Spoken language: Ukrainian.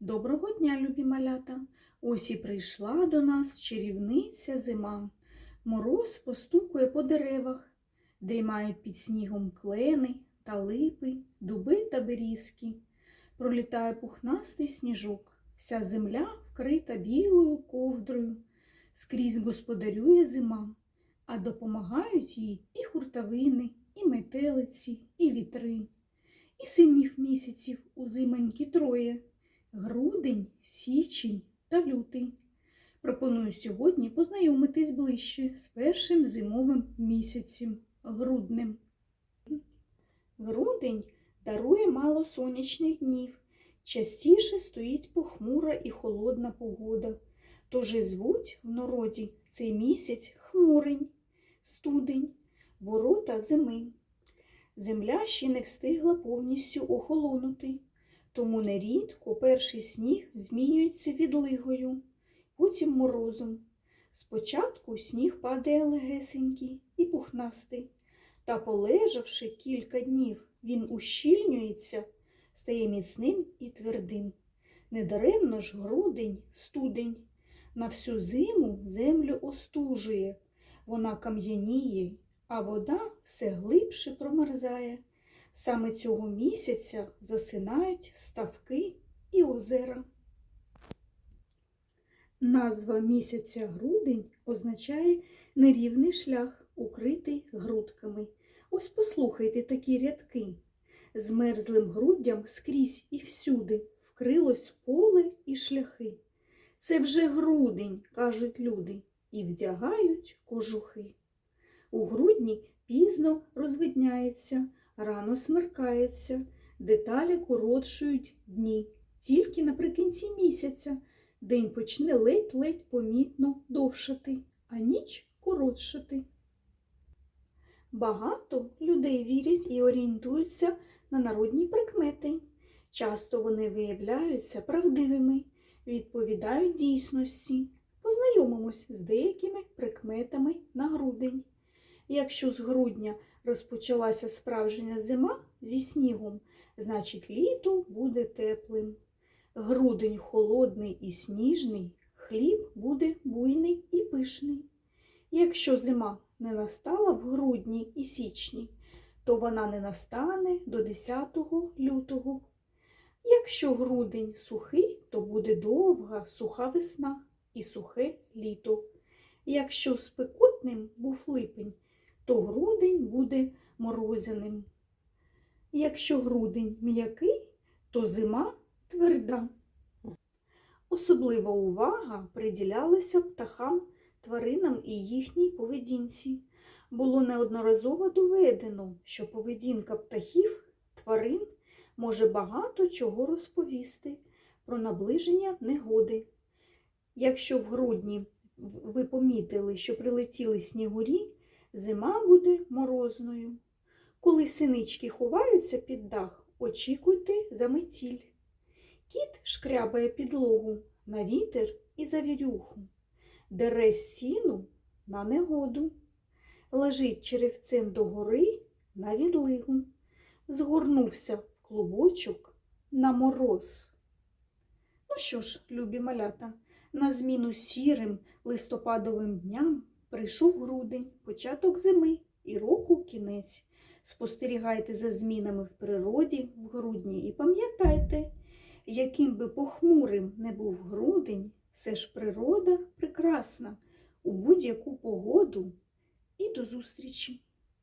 Доброго дня, любі малята! Ось і прийшла до нас чарівниця зима. Мороз постукує по деревах, дрімають під снігом клени та липи, дуби та берізки. Пролітає пухнастий сніжок, вся земля вкрита білою ковдрою. Скрізь господарює зима, а допомагають їй і хуртовини, і метелиці, і вітри. І синіх місяців у зимоньки троє грудень, січень та лютий. Пропоную сьогодні познайомитись ближче з першим зимовим місяцем груднем. Грудень дарує мало сонячних днів. Частіше стоїть похмура і холодна погода. Тож і звуть в народі цей місяць хмурень, студень, ворота зими. Земля ще не встигла повністю охолонути. Тому нерідко перший сніг змінюється відлигою, потім морозом. Спочатку сніг падає легесенький і пухнастий, та, полежавши кілька днів, він ущільнюється, стає міцним і твердим. Недаремно ж грудень, студень, на всю зиму землю остужує, вона кам'яніє, а вода все глибше промерзає. Саме цього місяця засинають ставки і озера. Назва місяця грудень означає нерівний шлях, укритий грудками. Ось послухайте такі рядки. З мерзлим груддям скрізь і всюди вкрилось поле і шляхи. Це вже грудень, кажуть люди, і вдягають кожухи. У грудні пізно розвидняється, рано смеркається, деталі коротшують дні. Тільки наприкінці місяця день почне ледь-ледь помітно довшати, а ніч коротшати. Багато людей вірять і орієнтуються на народні прикмети. Часто вони виявляються правдивими, відповідають дійсності. Познайомимось з деякими прикметами на грудень. Якщо з грудня розпочалася справжня зима зі снігом, значить літо буде теплим. Грудень холодний і сніжний, хліб буде буйний і пишний. Якщо зима не настала в грудні і січні, то вона не настане до 10 лютого. Якщо грудень сухий, то буде довга суха весна і сухе літо. Якщо спекотним був липень, то грудень буде морозяним. Якщо грудень м'який, то зима тверда. Особлива увага приділялася птахам, тваринам і їхній поведінці. Було неодноразово доведено, що поведінка птахів, тварин може багато чого розповісти про наближення негоди. Якщо в грудні ви помітили, що прилетіли снігурі, зима буде морозною. Коли синички ховаються під дах, очікуйте заметіль. Кіт шкрябає підлогу на вітер і завірюху, дере стіну на негоду, лежить черевцем догори на відлигу, згорнувся в клубочок на мороз. Ну що ж, любі малята, на зміну сірим листопадовим дням прийшов грудень, початок зими і року кінець. Спостерігайте за змінами в природі в грудні і пам'ятайте, яким би похмурим не був грудень, все ж природа прекрасна у будь-яку погоду. І до зустрічі!